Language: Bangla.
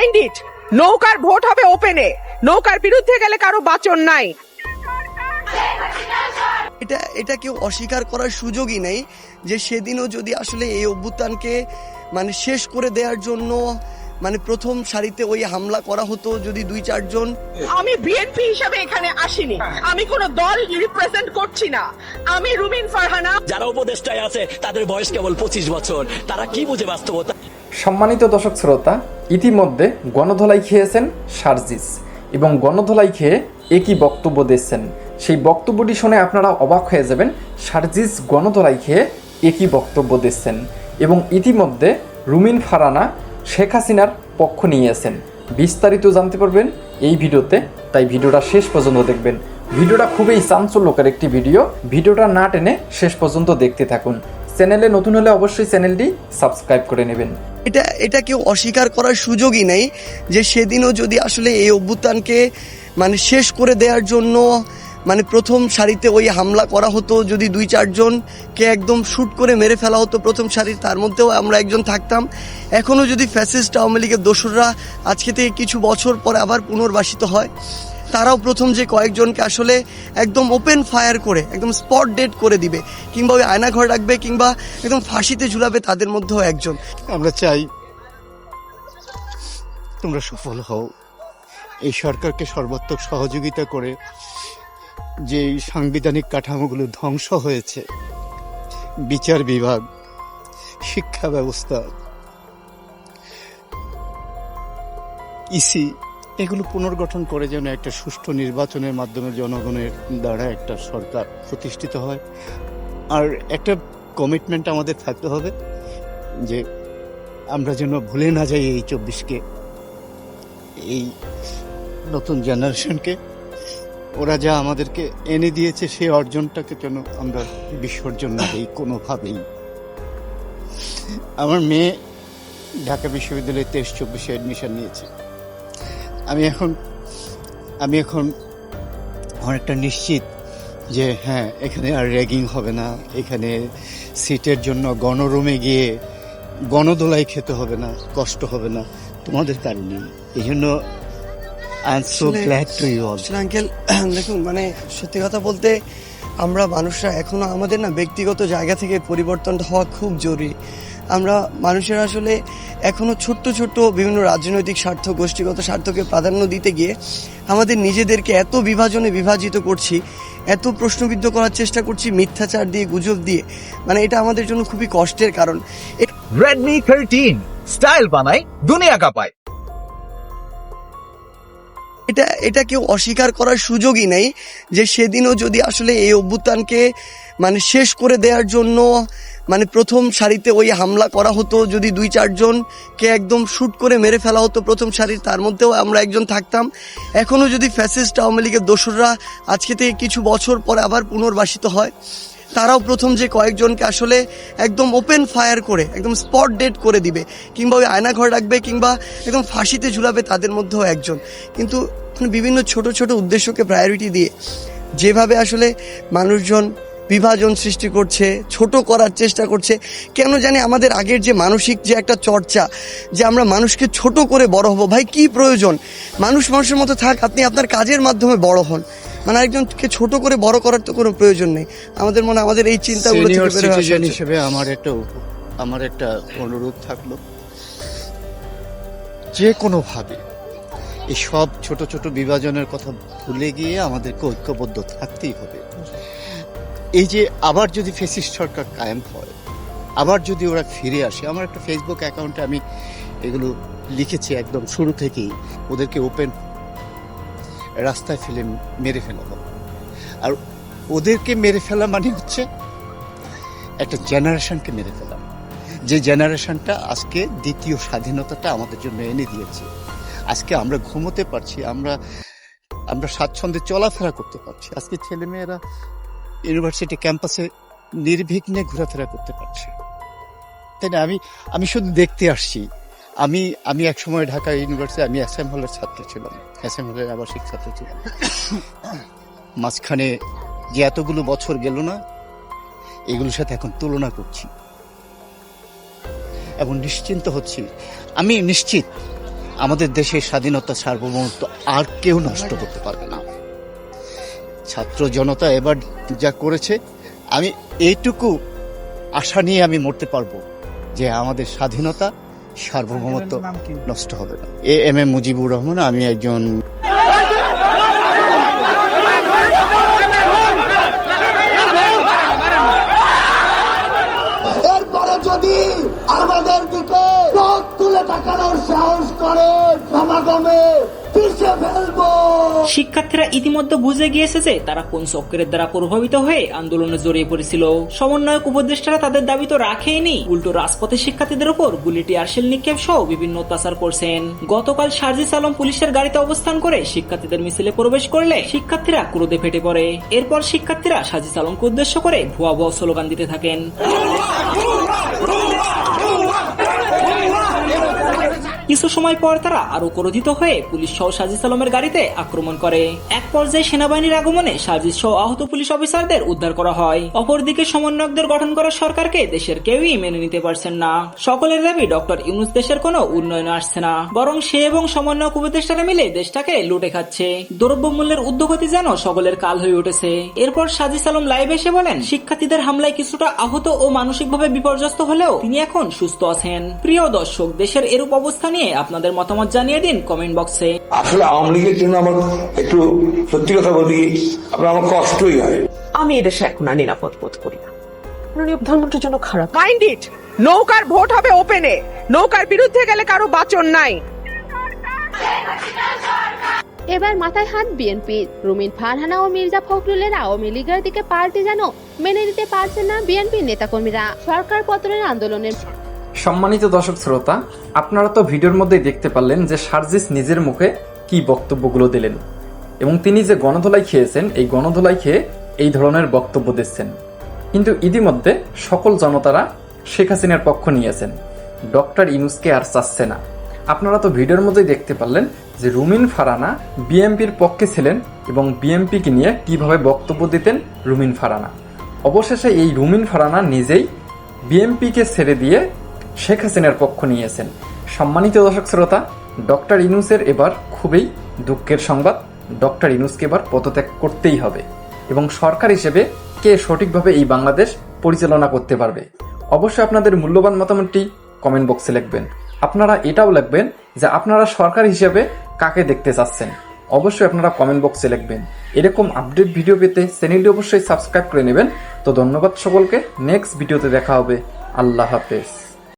মাইন্ড ইট নৌকার ভোট হবে ওপেনে নৌকার বিরুদ্ধে গেলে কারও বাচন নাই। এটা এটা কেউ অস্বীকার করার সুযোগই নেই যে সেদিনও যদি আসলে এই অভ্যুত্থানকে মানে শেষ করে দেওয়ার জন্য মানে প্রথম সারিতে ওই হামলা করা হতো যদি দুই চারজন। আমি বিএনপি হিসাবে এখানে আসিনি। আমি কোনো দল রিপ্রেজেন্ট করছি না। আমি রুমিন ফারহানা। যারা উপদেষ্টায় আছে তাদের বয়স কেবল পঁচিশ বছর। তারা কি বুঝে বাস্তবতা? সম্মানিত দর্শক শ্রোতা ইতিমধ্যে গণধলাই খেয়েছেন সার্জিস এবং গণধলাই খেয়ে একই বক্তব্য দিচ্ছেন। সেই বক্তব্যটি শুনে আপনারা অবাক হয়ে যাবেন সার্জিস গণধলাই খেয়ে একই বক্তব্য দিচ্ছেন। এবং ইতিমধ্যে রুমিন ফারানা শেখ হাসিনার পক্ষ নিয়েছেন বিস্তারিত জানতে পারবেন এই ভিডিওতে, তাই ভিডিওটা শেষ পর্যন্ত দেখবেন। ভিডিওটা খুবই চাঞ্চল্যকর একটি ভিডিও। ভিডিওটা না টেনে শেষ পর্যন্ত দেখতে থাকুন। চ্যানেলে নতুন হলে অবশ্যই চ্যানেলটি সাবস্ক্রাইব করে নেবেন। এটা এটা কেউ অস্বীকার করার সুযোগই নেই যে সেদিনও যদি আসলে এই অভ্যুত্থানকে মানে শেষ করে দেওয়ার জন্য মানে প্রথম সারিতে ওই হামলা করা হতো, যদি দুই চারজনকে একদম শ্যুট করে মেরে ফেলা হতো প্রথম সারির, তার মধ্যেও আমরা একজন থাকতাম। এখনও যদি ফ্যাসিস্ট আওয়ামী লীগের দোসররা আজকে থেকে কিছু বছর পরে আবার পুনর্বাসিত হয়, তারাও প্রথম যে কয়েকজনকে আসলে একদম ওপেন ফায়ার করে, একদম স্পট ডেট করে দিবে, কিংবা ওই আয়নাঘর রাখবে, কিংবা একদম ফাঁসিতে ঝুলাবে, তাদের মধ্যেও একজন। আমরা চাই তোমরা সফল হও। এই সরকারকে সর্বাত্মক সহযোগিতা করে যে সাংবিধানিক কাঠামোগুলো ধ্বংস হয়েছে, বিচার বিভাগ, শিক্ষা ব্যবস্থা, ইসি, এগুলো পুনর্গঠন করে যেন একটা সুষ্ঠু নির্বাচনের মাধ্যমে জনগণের দ্বারা একটা সরকার প্রতিষ্ঠিত হয়। আর একটা কমিটমেন্ট আমাদের থাকতে হবে যে আমরা যেন ভুলে না যাই এই চব্বিশকে, এই নতুন জেনারেশনকে ওরা যা আমাদেরকে এনে দিয়েছে সেই অর্জনটাকে যেন আমরা বিসর্জন না দিই কোনোভাবেই। আমার মেয়ে ঢাকা বিশ্ববিদ্যালয়ে তেইশ চব্বিশে অ্যাডমিশন নিয়েছে। আমি এখন আমি এখন অনেকটা নিশ্চিত যে হ্যাঁ এখানে আর র্যাগিং হবে না, এখানে সিটের জন্য গণরুমে গিয়ে গণদোলাই খেতে হবে না, কষ্ট হবে না। তোমাদের কারণে এই জন্য I am so glad to you all uncle দেখুন মানে সত্যি কথা বলতে আমরা মানুষরা এখনও আমাদের না ব্যক্তিগত জায়গা থেকে পরিবর্তনটা হওয়া খুব জরুরি। আমরা মানুষের আসলে এখনও ছোট্ট ছোট্ট বিভিন্ন রাজনৈতিক স্বার্থ গোষ্ঠীগত স্বার্থকে প্রাধান্য দিতে গিয়ে আমাদের নিজেদেরকে এত বিভাজনে বিভাজিত করছি এত প্রশ্নবিদ্ধ করার চেষ্টা করছি মিথ্যাচার দিয়ে গুজব দিয়ে। মানে এটা আমাদের জন্য খুবই কষ্টের কারণ। এ- Redmi 13 স্টাইল বানাই দুনিয়া কাঁপায়। এটা এটা কেউ অস্বীকার করার সুযোগই নেই যে সেদিনও যদি আসলে এই অভ্যুত্থানকে মানে শেষ করে দেওয়ার জন্য মানে প্রথম সারিতে ওই হামলা করা হতো, যদি দুই চারজনকে একদম শ্যুট করে মেরে ফেলা হতো প্রথম সারির, তার মধ্যেও আমরা একজন থাকতাম। এখনও যদি ফ্যাসিস্ট আওয়ামী লীগের দোসররা আজকে থেকে কিছু বছর পরে আবার পুনর্বাসিত হয় তারাও প্রথম যে কয়েকজনকে আসলে একদম ওপেন ফায়ার করে, একদম স্পট ডেট করে দিবে, কিংবা ওই আয়না ঘর রাখবে, কিংবা একদম ফাঁসিতে ঝুলাবে তাদের মধ্যেও একজন। কিন্তু বিভিন্ন ছোট ছোট উদ্দেশ্যকে প্রায়োরিটি দিয়ে যেভাবে আসলে মানুষজন বিভাজন সৃষ্টি করছে, ছোট করার চেষ্টা করছে, কেন জানি আমাদের আগের যে মানসিক যে একটা চর্চা, যে আমরা মানুষকে ছোট করে বড় হব, ভাই কি প্রয়োজন? মানুষ মানুষের মতো থাক, আপনি আপনার কাজের মাধ্যমে বড় হন। মানে একজনকে ছোট করে বড় করার তো কোনো প্রয়োজন নেই। আমাদের মনে আমাদের এই চিন্তাগুলো থেকে বের। হিসেবে আমার একটা আমার একটা অনুরোধ থাকল। যে কোনোভাবে এই সব ছোট ছোট বিভাজনের কথা ভুলে গিয়ে আমাদেরকে ঐক্যবদ্ধ থাকতেই হবে। এই যে আবার যদি ফেসিস্ট সরকার কায়েম হয় আবার যদি ওরা ফিরে আসে আমার একটা ফেসবুক অ্যাকাউন্টে আমি এগুলো লিখেছি একদম শুরু থেকেই ওদেরকে ওপেন রাস্তায় ফেলে মেরে ফেলা হবে আর ওদেরকে মেরে ফেলা মানে হচ্ছে একটা জেনারেশনকে মেরে ফেলা। যে জেনারেশনটা আজকে দ্বিতীয় স্বাধীনতাটা আমাদের জন্য এনে দিয়েছে। আজকে আমরা ঘুমোতে পারছি, আমরা আমরা স্বাচ্ছন্দ্যে চলাফেরা করতে পারছি। আজকে ছেলেমেয়েরা ইউনিভার্সিটি ক্যাম্পাসে নির্বিঘ্নে ঘোরাফেরা করতে পারছে। তাই না? আমি আমি শুধু দেখতে আসছি। আমি আমি এক সময় ঢাকা ইউনিভার্সিটি, আমি এস এম হলের ছাত্র ছিলাম। এস এম হলের আবাসিক ছাত্র ছিলাম। মাঝখানে যে এতগুলো বছর গেল না, এগুলোর সাথে এখন তুলনা করছি। এবং নিশ্চিন্ত হচ্ছি, আমি নিশ্চিত আমাদের দেশের স্বাধীনতা সার্বভৌমত্ব আর কেউ নষ্ট করতে পারবে না। ছাত্র জনতা এবার যা করেছে, আমি এইটুকু আশা নিয়ে আমি মরতে পারব যে আমাদের স্বাধীনতা সার্বভৌমত্ব নষ্ট হবে না। A M M Mujibur Rahman আমি একজন যদি আমাদের দিকে চোখ তুলে তাকানোর সাহস করে সমাগমে পিছিয়ে ফেলব শিক্ষার্থীরা ইতিমধ্যে বুঝে গিয়েছে যে তারা কোন চক্রের দ্বারা প্রভাবিত হয়ে আন্দোলনে জড়িয়ে পড়েছিল। সমন্বয়ক উপদেষ্টারা তাদের দাবি তো রাখেনি উল্টো রাজপথে শিক্ষার্থীদের উপর গুলিটি আরশেল নিক্ষেপ সহ বিভিন্ন অত্যাচার করছেন। গতকাল সার্জিস আলম পুলিশের গাড়িতে অবস্থান করে শিক্ষার্থীদের মিছিলে প্রবেশ করলে শিক্ষার্থীরা ক্রোধে ফেটে পড়ে। এরপর শিক্ষার্থীরা সাজিস আলমকে উদ্দেশ্য করে ভুয়া ভুয়া স্লোগান দিতে থাকেন। কিছু সময় পর তারা আরও ক্রোধিত হয়ে পুলিশ সহ সাজিস আলমের গাড়িতে আক্রমণ করে। এক পর্যায়ে সেনাবাহিনীর আগমনে সাজিস সহ আহত পুলিশ অফিসারদের উদ্ধার করা হয়। অপরদিকে সমন্বয়কদের গঠন করা সরকারকে দেশের কেউই মেনে নিতে পারছেন না। সকলের দাবি, ডক্টর ইউনুস দেশের কোনো উন্নয়ন আসছে না। বরং সে এবং সমন্বয়ক উপদেষ্টারা মিলে দেশটাকে লুটে খাচ্ছে। দ্রব্য মূল্যের উদ্যোগতি যেন সকলের কাল হয়ে উঠেছে। এরপর সাজিস আলম লাইভ এসে বলেন, শিক্ষার্থীদের হামলায় কিছুটা আহত ও মানসিকভাবে বিপর্যস্ত হলেও তিনি এখন সুস্থ আছেন। প্রিয় দর্শক, দেশের এরূপ অবস্থা আপনাদের মতামত জানিয়ে দিন কমেন্ট বক্সে। আসলে আওয়ামী লীগের জন্য আমার একটু সত্যি কথা বলি আপনার আমার কষ্টই হয়। আমি এদেশে এখন আর নিরাপদ বোধ করি না। প্রধানমন্ত্রীর জন্য খারাপ। Mind it! নৌকার ভোট হবে ওপেনে নৌকার বিরুদ্ধে গেলে কারও বাচন নাই। এবার মাথায় হাত বিএনপির রুমিন ফারহানা ও মির্জা ফখরুলের আওয়ামী লীগের দিকে পাল্টে যেন মেনে নিতে পারছেন না বিএনপির নেতাকর্মীরা। সরকার পতনের আন্দোলনের সম্মানিত দর্শক শ্রোতা, আপনারা তো ভিডিওর মধ্যেই দেখতে পারলেন যে সার্জিস নিজের মুখে কি বক্তব্যগুলো দিলেন এবং তিনি যে গণধোলাই খেয়েছেন, এই গণধোলাই খেয়ে এই ধরনের বক্তব্য দিচ্ছেন। কিন্তু ইতিমধ্যে সকল জনতারা শেখ হাসিনার পক্ষ নিয়েছেন। ডক্টর ইনুসকে আর চাচ্ছে না। আপনারা তো ভিডিওর মধ্যেই দেখতে পারলেন যে রুমিন ফারানা বিএমপির পক্ষে ছিলেন এবং বিএমপিকে নিয়ে কীভাবে বক্তব্য দিতেন রুমিন ফারানা। অবশেষে এই রুমিন ফারানা নিজেই বিএমপিকে ছেড়ে দিয়ে শেখ হাসিনার পক্ষ নিয়েছেন। সম্মানিত দর্শক শ্রোতা, ডক্টর ইনুসের এবার খুবই দুঃখের সংবাদ। ডক্টর ইনুসকে এবার পদত্যাগ করতেই হবে এবং সরকার হিসেবে কে সঠিকভাবে এই বাংলাদেশ পরিচালনা করতে পারবে? অবশ্যই আপনাদের মূল্যবান মতামতটি কমেন্ট বক্সে লিখবেন। আপনারা এটাও লিখবেন যে আপনারা সরকার হিসেবে কাকে দেখতে চাচ্ছেন? অবশ্যই আপনারা কমেন্ট বক্সে লিখবেন। এরকম আপডেট ভিডিও পেতে চ্যানেলটি অবশ্যই সাবস্ক্রাইব করে নেবেন। তো ধন্যবাদ সকলকে। নেক্সট ভিডিওতে দেখা হবে। আল্লাহ হাফেজ।